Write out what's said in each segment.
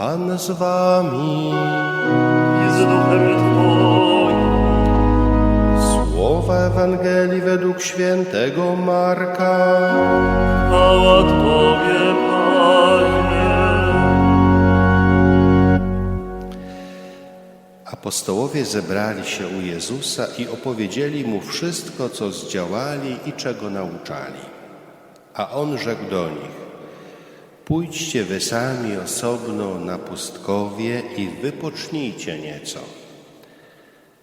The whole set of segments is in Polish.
Pan z wami. i z duchem Twoim. Słowa Ewangelii według świętego Marka. Chwała Tobie, Panie. Apostołowie zebrali się u Jezusa i opowiedzieli mu wszystko, co zdziałali i czego nauczali. A on rzekł do nich: Pójdźcie wy sami osobno na pustkowie i wypocznijcie nieco.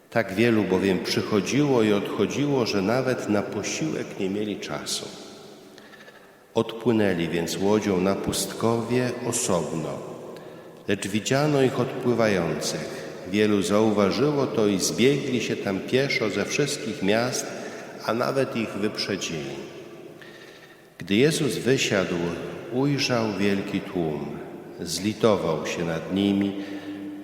Tak wielu bowiem przychodziło i odchodziło, że nawet na posiłek nie mieli czasu. Odpłynęli więc łodzią na pustkowie osobno, lecz widziano ich odpływających. Wielu zauważyło to i zbiegli się tam pieszo ze wszystkich miast, a nawet ich wyprzedzili. Gdy Jezus wysiadł, ujrzał wielki tłum. Zlitował się nad nimi,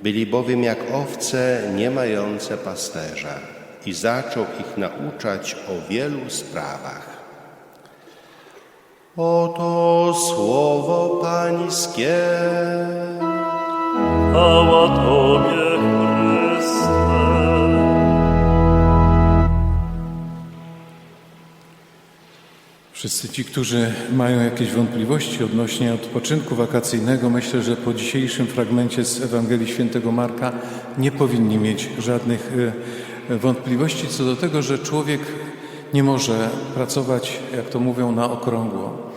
byli bowiem jak owce nie mające pasterza i zaczął ich nauczać o wielu sprawach. Oto słowo Pańskie. Chwała Tobie, Wszyscy ci, którzy mają jakieś wątpliwości odnośnie odpoczynku wakacyjnego, myślę, że po dzisiejszym fragmencie z Ewangelii Świętego Marka nie powinni mieć żadnych e, wątpliwości co do tego, że człowiek nie może pracować, jak to mówią, na okrągło.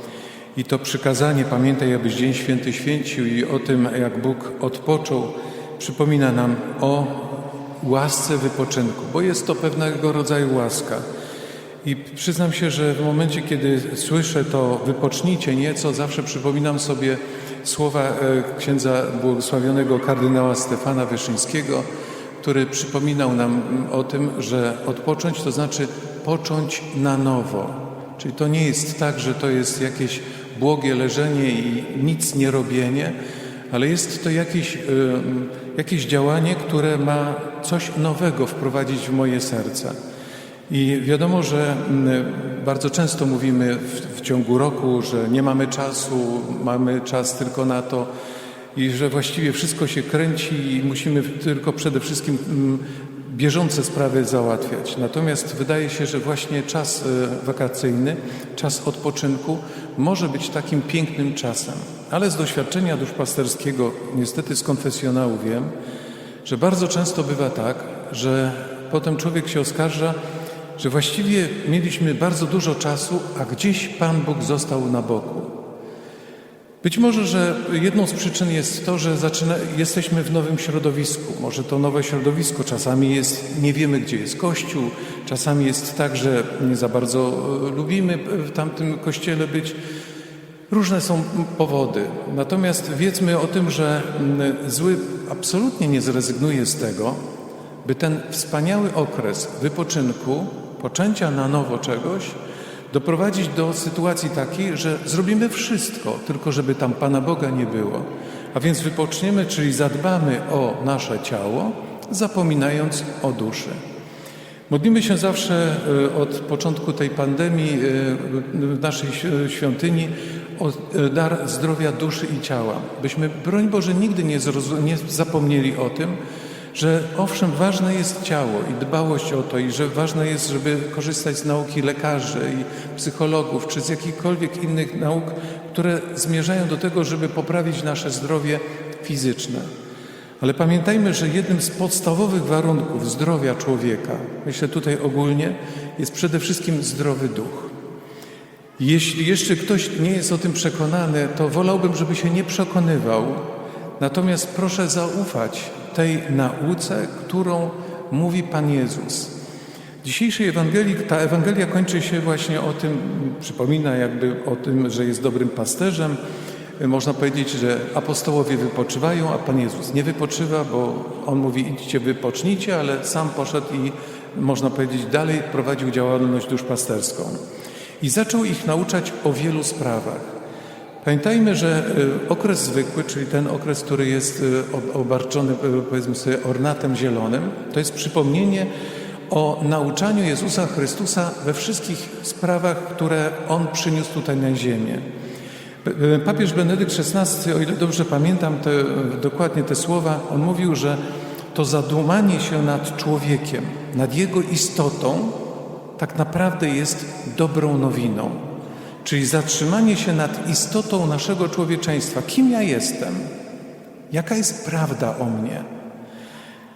I to przykazanie, pamiętaj, abyś Dzień Święty święcił i o tym, jak Bóg odpoczął, przypomina nam o łasce wypoczynku, bo jest to pewnego rodzaju łaska. I przyznam się, że w momencie, kiedy słyszę to wypocznijcie nieco, zawsze przypominam sobie słowa e, księdza błogosławionego kardynała Stefana Wyszyńskiego, który przypominał nam o tym, że odpocząć to znaczy począć na nowo. Czyli to nie jest tak, że to jest jakieś błogie leżenie i nic nie robienie, ale jest to jakieś, y, jakieś działanie, które ma coś nowego wprowadzić w moje serce. I wiadomo, że mm, bardzo często mówimy w, w ciągu roku, że nie mamy czasu, mamy czas tylko na to i że właściwie wszystko się kręci i musimy tylko przede wszystkim mm, bieżące sprawy załatwiać. Natomiast wydaje się, że właśnie czas e, wakacyjny, czas odpoczynku może być takim pięknym czasem. Ale z doświadczenia duszpasterskiego, niestety z konfesjonału wiem, że bardzo często bywa tak, że potem człowiek się oskarża, że właściwie mieliśmy bardzo dużo czasu, a gdzieś Pan Bóg został na boku. Być może, że jedną z przyczyn jest to, że zaczyna, jesteśmy w nowym środowisku. Może to nowe środowisko czasami jest, nie wiemy gdzie jest kościół, czasami jest tak, że nie za bardzo e, lubimy w tamtym kościele być. Różne są powody. Natomiast wiedzmy o tym, że zły absolutnie nie zrezygnuje z tego, by ten wspaniały okres wypoczynku, poczęcia na nowo czegoś, doprowadzić do sytuacji takiej, że zrobimy wszystko, tylko żeby tam Pana Boga nie było. A więc wypoczniemy, czyli zadbamy o nasze ciało, zapominając o duszy. Modlimy się zawsze e, od początku tej pandemii e, w naszej świątyni o e, dar zdrowia duszy i ciała. Byśmy, broń Boże, nigdy nie, nie zapomnieli o tym, że owszem, ważne jest ciało i dbałość o to, i że ważne jest, żeby korzystać z nauki lekarzy i psychologów, czy z jakichkolwiek innych nauk, które zmierzają do tego, żeby poprawić nasze zdrowie fizyczne. Ale pamiętajmy, że jednym z podstawowych warunków zdrowia człowieka, myślę tutaj ogólnie, jest przede wszystkim zdrowy duch. Jeśli jeszcze ktoś nie jest o tym przekonany, to wolałbym, żeby się nie przekonywał, natomiast proszę zaufać tej nauce, którą mówi Pan Jezus. W dzisiejszej Ewangelii, ta Ewangelia kończy się właśnie o tym, przypomina jakby o tym, że jest dobrym pasterzem. Można powiedzieć, że apostołowie wypoczywają, a Pan Jezus nie wypoczywa, bo On mówi idźcie, wypocznijcie, ale sam poszedł i można powiedzieć dalej prowadził działalność duszpasterską. I zaczął ich nauczać o wielu sprawach. Pamiętajmy, że y, okres zwykły, czyli ten okres, który jest y, obarczony y, powiedzmy sobie ornatem zielonym, to jest przypomnienie o nauczaniu Jezusa Chrystusa we wszystkich sprawach, które On przyniósł tutaj na ziemię. Papież Benedykt XVI, o ile dobrze pamiętam te, dokładnie te słowa, on mówił, że to zadumanie się nad człowiekiem, nad jego istotą, tak naprawdę jest dobrą nowiną. Czyli zatrzymanie się nad istotą naszego człowieczeństwa. Kim ja jestem? Jaka jest prawda o mnie?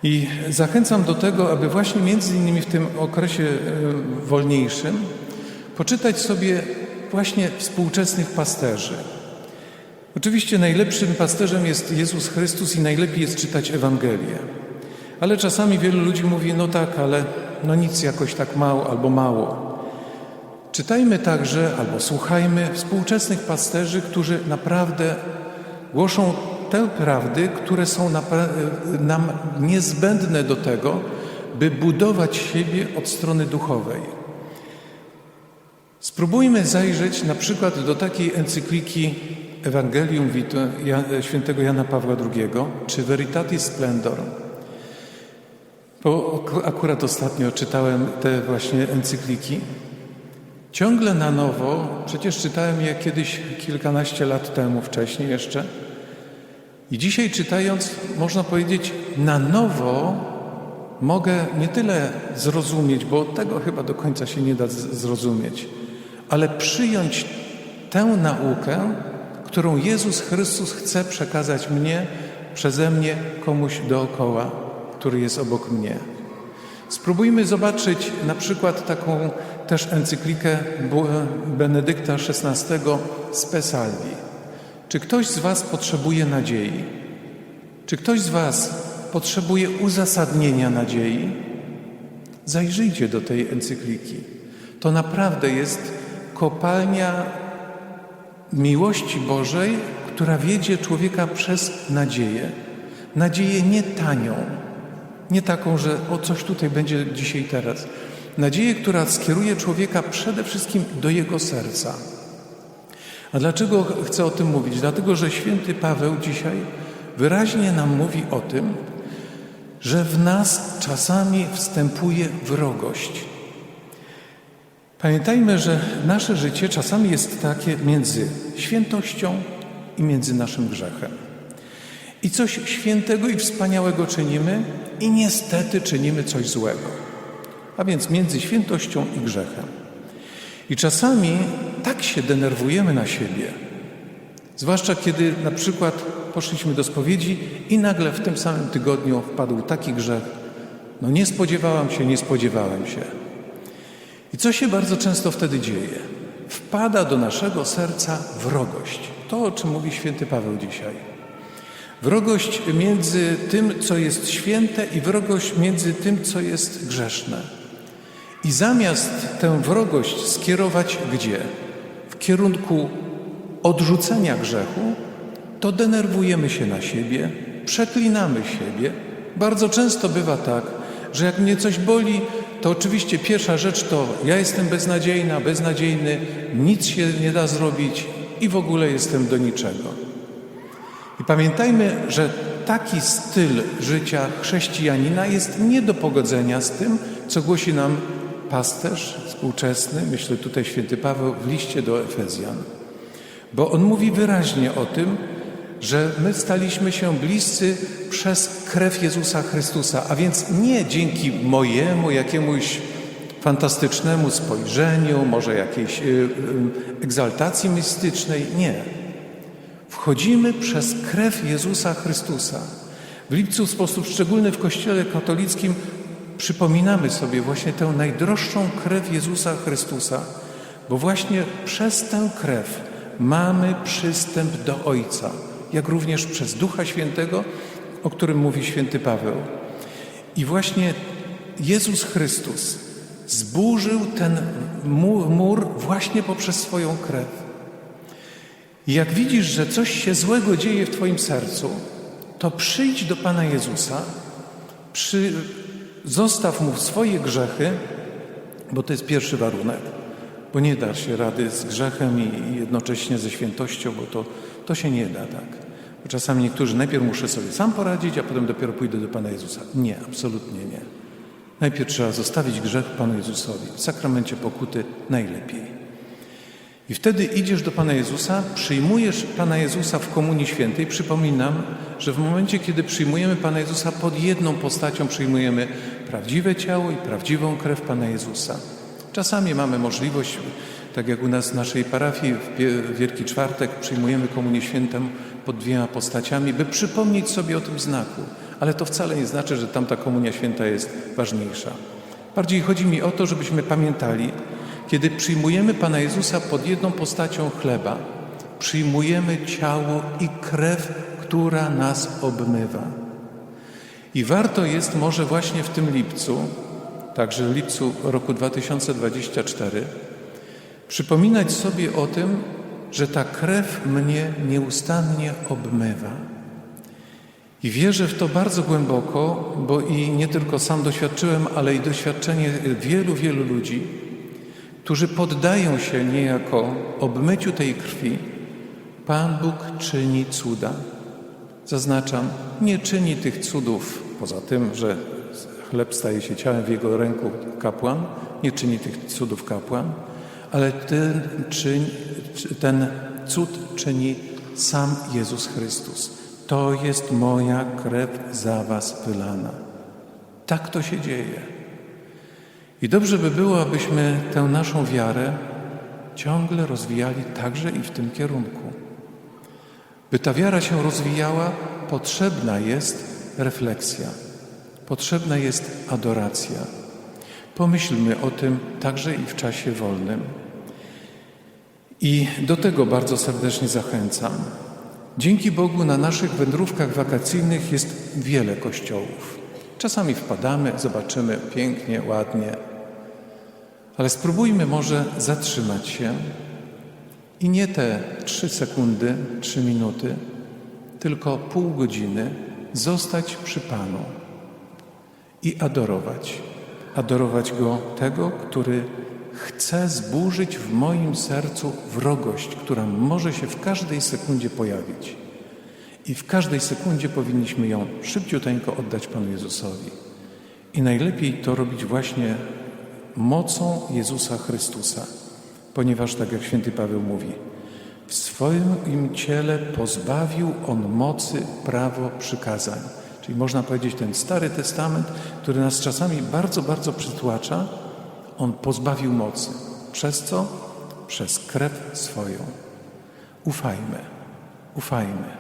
I zachęcam do tego, aby właśnie między innymi w tym okresie e, wolniejszym poczytać sobie właśnie współczesnych pasterzy. Oczywiście najlepszym pasterzem jest Jezus Chrystus i najlepiej jest czytać Ewangelię. Ale czasami wielu ludzi mówi, no tak, ale no nic jakoś tak mało albo mało. Czytajmy także albo słuchajmy współczesnych pasterzy, którzy naprawdę głoszą te prawdy, które są napra- nam niezbędne do tego, by budować siebie od strony duchowej. Spróbujmy zajrzeć na przykład do takiej encykliki Evangelium Vitae świętego Jana Pawła II, czy Veritatis Splendor. Bo ak- akurat ostatnio czytałem te właśnie encykliki. Ciągle na nowo, przecież czytałem je kiedyś kilkanaście lat temu, wcześniej jeszcze. I dzisiaj czytając, można powiedzieć, na nowo mogę nie tyle zrozumieć, bo tego chyba do końca się nie da zrozumieć, ale przyjąć tę naukę, którą Jezus Chrystus chce przekazać mnie, przeze mnie, komuś dookoła, który jest obok mnie. Spróbujmy zobaczyć na przykład taką też encyklikę Benedykta XVI Spe Salvi. Czy ktoś z Was potrzebuje nadziei? Czy ktoś z Was potrzebuje uzasadnienia nadziei? Zajrzyjcie do tej encykliki. To naprawdę jest kopalnia miłości Bożej, która wiedzie człowieka przez nadzieję. Nadzieję nie tanią, nie taką, że o coś tutaj będzie dzisiaj teraz. Nadzieję, która skieruje człowieka przede wszystkim do jego serca. A dlaczego chcę o tym mówić? Dlatego, że święty Paweł dzisiaj wyraźnie nam mówi o tym, że w nas czasami wstępuje wrogość. Pamiętajmy, że nasze życie czasami jest takie między świętością i między naszym grzechem. I coś świętego i wspaniałego czynimy, i niestety czynimy coś złego. A więc między świętością i grzechem. I czasami tak się denerwujemy na siebie, zwłaszcza kiedy na przykład poszliśmy do spowiedzi i nagle w tym samym tygodniu wpadł taki grzech. No nie spodziewałam się, nie spodziewałem się. I co się bardzo często wtedy dzieje? Wpada do naszego serca wrogość. To, o czym mówi święty Paweł dzisiaj. Wrogość między tym, co jest święte, i wrogość między tym, co jest grzeszne. I zamiast tę wrogość skierować gdzie? W kierunku odrzucenia grzechu, to denerwujemy się na siebie, przeklinamy siebie. Bardzo często bywa tak, że jak mnie coś boli, to oczywiście pierwsza rzecz to ja jestem beznadziejna, beznadziejny, nic się nie da zrobić i w ogóle jestem do niczego. I pamiętajmy, że taki styl życia chrześcijanina jest nie do pogodzenia z tym, co głosi nam pasterz współczesny, myślę tutaj święty Paweł w liście do Efezjan. Bo on mówi wyraźnie o tym, że my staliśmy się bliscy przez krew Jezusa Chrystusa, a więc nie dzięki mojemu jakiemuś fantastycznemu spojrzeniu, może jakiejś y, y, egzaltacji mistycznej. Nie. Wchodzimy przez krew Jezusa Chrystusa. W lipcu w sposób szczególny w Kościele katolickim przypominamy sobie właśnie tę najdroższą krew Jezusa Chrystusa, bo właśnie przez tę krew mamy przystęp do Ojca, jak również przez Ducha Świętego, o którym mówi święty Paweł. I właśnie Jezus Chrystus zburzył ten mur, właśnie poprzez swoją krew. I jak widzisz, że coś się złego dzieje w Twoim sercu, to przyjdź do Pana Jezusa, przy, zostaw Mu swoje grzechy, bo to jest pierwszy warunek, bo nie da się rady z grzechem i, jednocześnie ze świętością, bo to, to się nie da tak. Bo czasami niektórzy najpierw muszę sobie sam poradzić, a potem dopiero pójdę do Pana Jezusa. Nie, absolutnie nie. Najpierw trzeba zostawić grzech Panu Jezusowi. W sakramencie pokuty najlepiej. I wtedy idziesz do Pana Jezusa, przyjmujesz Pana Jezusa w Komunii Świętej. Przypominam, że w momencie, kiedy przyjmujemy Pana Jezusa, pod jedną postacią przyjmujemy prawdziwe ciało i prawdziwą krew Pana Jezusa. Czasami mamy możliwość, tak jak u nas w naszej parafii w Wielki Czwartek przyjmujemy Komunię Świętą pod dwiema postaciami, by przypomnieć sobie o tym znaku. Ale to wcale nie znaczy, że tamta Komunia Święta jest ważniejsza. Bardziej chodzi mi o to, żebyśmy pamiętali, kiedy przyjmujemy Pana Jezusa pod jedną postacią chleba, przyjmujemy ciało i krew, która nas obmywa. I warto jest może właśnie w tym lipcu, także w lipcu roku 2024, przypominać sobie o tym, że ta krew mnie nieustannie obmywa. I wierzę w to bardzo głęboko, bo i nie tylko sam doświadczyłem, ale i doświadczenie wielu, wielu ludzi, którzy poddają się niejako obmyciu tej krwi. Pan Bóg czyni cuda. Zaznaczam, nie czyni tych cudów, poza tym, że chleb staje się ciałem w jego ręku kapłan, nie czyni tych cudów kapłan, ale ten, ten cud czyni sam Jezus Chrystus. To jest moja krew za was wylana. Tak to się dzieje. I dobrze by było, abyśmy tę naszą wiarę ciągle rozwijali także i w tym kierunku. By ta wiara się rozwijała, potrzebna jest refleksja, potrzebna jest adoracja. Pomyślmy o tym także i w czasie wolnym. I do tego bardzo serdecznie zachęcam. Dzięki Bogu na naszych wędrówkach wakacyjnych jest wiele kościołów. Czasami wpadamy, zobaczymy pięknie, ładnie, ale spróbujmy może zatrzymać się i nie te trzy sekundy, trzy minuty, tylko pół godziny zostać przy Panu i adorować. Adorować Go, tego, który chce zburzyć w moim sercu wrogość, która może się w każdej sekundzie pojawić. I w każdej sekundzie powinniśmy ją szybciuteńko oddać Panu Jezusowi. I najlepiej to robić właśnie mocą Jezusa Chrystusa, ponieważ, tak jak święty Paweł mówi, w swoim ciele pozbawił On mocy prawo przykazań. Czyli można powiedzieć, ten Stary Testament, który nas czasami bardzo, bardzo przytłacza, On pozbawił mocy. Przez co? Przez krew swoją. Ufajmy, ufajmy.